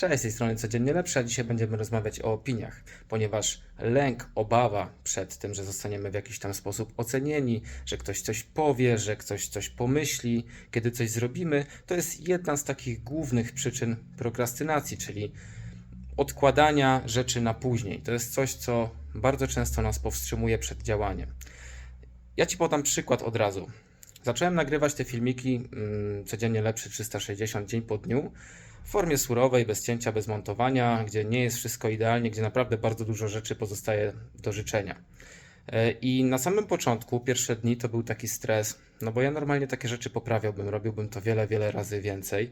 Cześć, z tej strony Codziennie Lepsze, a dzisiaj będziemy rozmawiać o opiniach, ponieważ lęk, obawa przed tym, że zostaniemy w jakiś tam sposób ocenieni, że ktoś coś powie, że ktoś coś pomyśli, kiedy coś zrobimy, to jest jedna z takich głównych przyczyn prokrastynacji, czyli odkładania rzeczy na później. To jest coś, co bardzo często nas powstrzymuje przed działaniem. Ja Ci podam przykład od razu. Zacząłem nagrywać te filmiki mm, codziennie lepszy 360 dzień po dniu w formie surowej, bez cięcia, bez montowania, gdzie nie jest wszystko idealnie, gdzie naprawdę bardzo dużo rzeczy pozostaje do życzenia. E, I na samym początku, pierwsze dni to był taki stres, no bo ja normalnie takie rzeczy poprawiałbym, robiłbym to wiele, wiele razy więcej.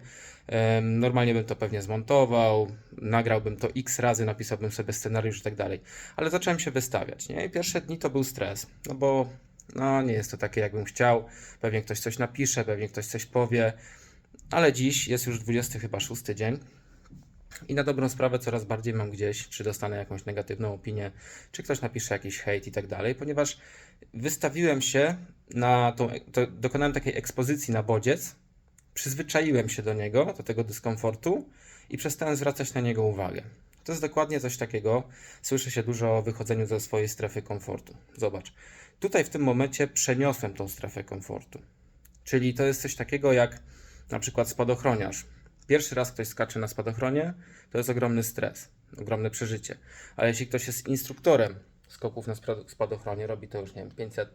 Normalnie bym to pewnie zmontował, nagrałbym to x razy, napisałbym sobie scenariusz i tak dalej. Ale zacząłem się wystawiać, nie? I pierwsze dni to był stres, no bo no nie jest to takie, jakbym chciał. Pewnie ktoś coś napisze, pewnie ktoś coś powie, ale dziś jest już 20 chyba szósty dzień. I na dobrą sprawę coraz bardziej mam gdzieś, czy dostanę jakąś negatywną opinię, czy ktoś napisze jakiś hejt i tak dalej, ponieważ wystawiłem się na tą, to dokonałem takiej ekspozycji na bodziec, przyzwyczaiłem się do niego, do tego dyskomfortu i przestałem zwracać na niego uwagę. To jest dokładnie coś takiego. Słyszy się dużo o wychodzeniu ze swojej strefy komfortu. Zobacz, tutaj w tym momencie przeniosłem tą strefę komfortu. Czyli to jest coś takiego jak na przykład spadochroniarz. Pierwszy raz ktoś skacze na spadochronie, to jest ogromny stres, ogromne przeżycie. Ale jeśli ktoś jest instruktorem skoków na spadochronie, robi to już, nie wiem, 500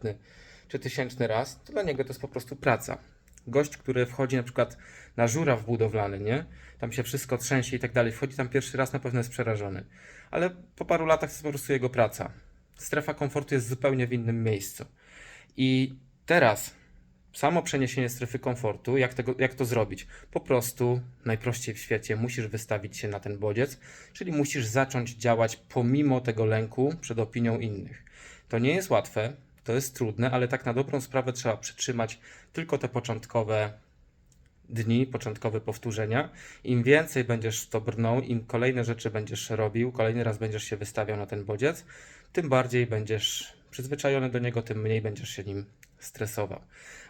czy tysięczny raz, to dla niego to jest po prostu praca. Gość, który wchodzi na przykład na żuraw budowlany, nie? Tam się wszystko trzęsie i tak dalej. Wchodzi tam pierwszy raz, na pewno jest przerażony. Ale po paru latach to jest po prostu jego praca. Strefa komfortu jest zupełnie w innym miejscu. I teraz samo przeniesienie strefy komfortu, jak, tego, jak to zrobić? Po prostu najprościej w świecie musisz wystawić się na ten bodziec, czyli musisz zacząć działać pomimo tego lęku przed opinią innych. To nie jest łatwe, to jest trudne, ale tak na dobrą sprawę trzeba przytrzymać tylko te początkowe dni, początkowe powtórzenia. Im więcej będziesz w to brnął, im kolejne rzeczy będziesz robił, kolejny raz będziesz się wystawiał na ten bodziec, tym bardziej będziesz przyzwyczajony do niego, tym mniej będziesz się nim stresował.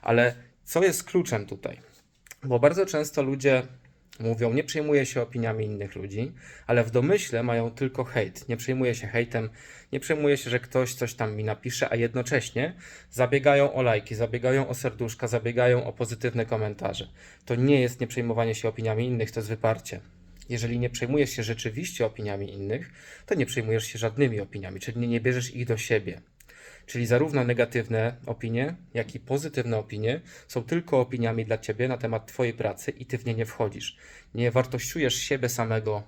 Ale co jest kluczem tutaj? Bo bardzo często ludzie mówią, nie przejmuję się opiniami innych ludzi, ale w domyśle mają tylko hejt. Nie przejmuję się hejtem, nie przejmuję się, że ktoś coś tam mi napisze, a jednocześnie zabiegają o lajki, zabiegają o serduszka, zabiegają o pozytywne komentarze. To nie jest nie przejmowanie się opiniami innych, to jest wyparcie. Jeżeli nie przejmujesz się rzeczywiście opiniami innych, to nie przejmujesz się żadnymi opiniami, czyli nie bierzesz ich do siebie. Czyli zarówno negatywne opinie, jak i pozytywne opinie są tylko opiniami dla ciebie na temat twojej pracy i ty w nie nie wchodzisz. Nie wartościujesz siebie samego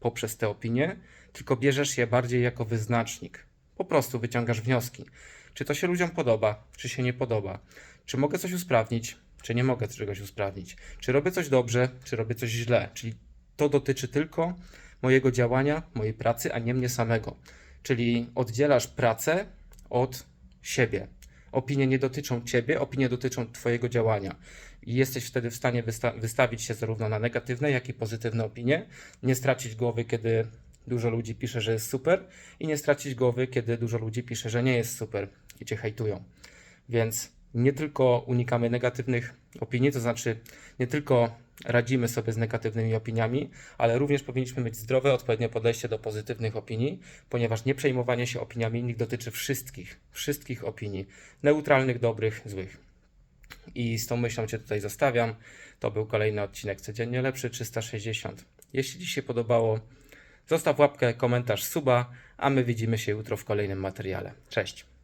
poprzez te opinie, tylko bierzesz je bardziej jako wyznacznik. Po prostu wyciągasz wnioski. Czy to się ludziom podoba, czy się nie podoba? Czy mogę coś usprawnić, czy nie mogę czegoś usprawnić? Czy robię coś dobrze, czy robię coś źle? Czyli to dotyczy tylko mojego działania, mojej pracy, a nie mnie samego. Czyli oddzielasz pracę od siebie. Opinie nie dotyczą ciebie, opinie dotyczą twojego działania. I jesteś wtedy w stanie wysta- wystawić się zarówno na negatywne, jak i pozytywne opinie, nie stracić głowy, kiedy dużo ludzi pisze, że jest super, i nie stracić głowy, kiedy dużo ludzi pisze, że nie jest super i cię hejtują. Więc nie tylko unikamy negatywnych opinii, to znaczy nie tylko radzimy sobie z negatywnymi opiniami, ale również powinniśmy mieć zdrowe, odpowiednie podejście do pozytywnych opinii, ponieważ nie przejmowanie się opiniami innych dotyczy wszystkich, wszystkich opinii, neutralnych, dobrych, złych. I z tą myślą Cię tutaj zostawiam. To był kolejny odcinek Codziennie Lepszy 360. Jeśli Ci się podobało, zostaw łapkę, komentarz, suba, a my widzimy się jutro w kolejnym materiale. Cześć!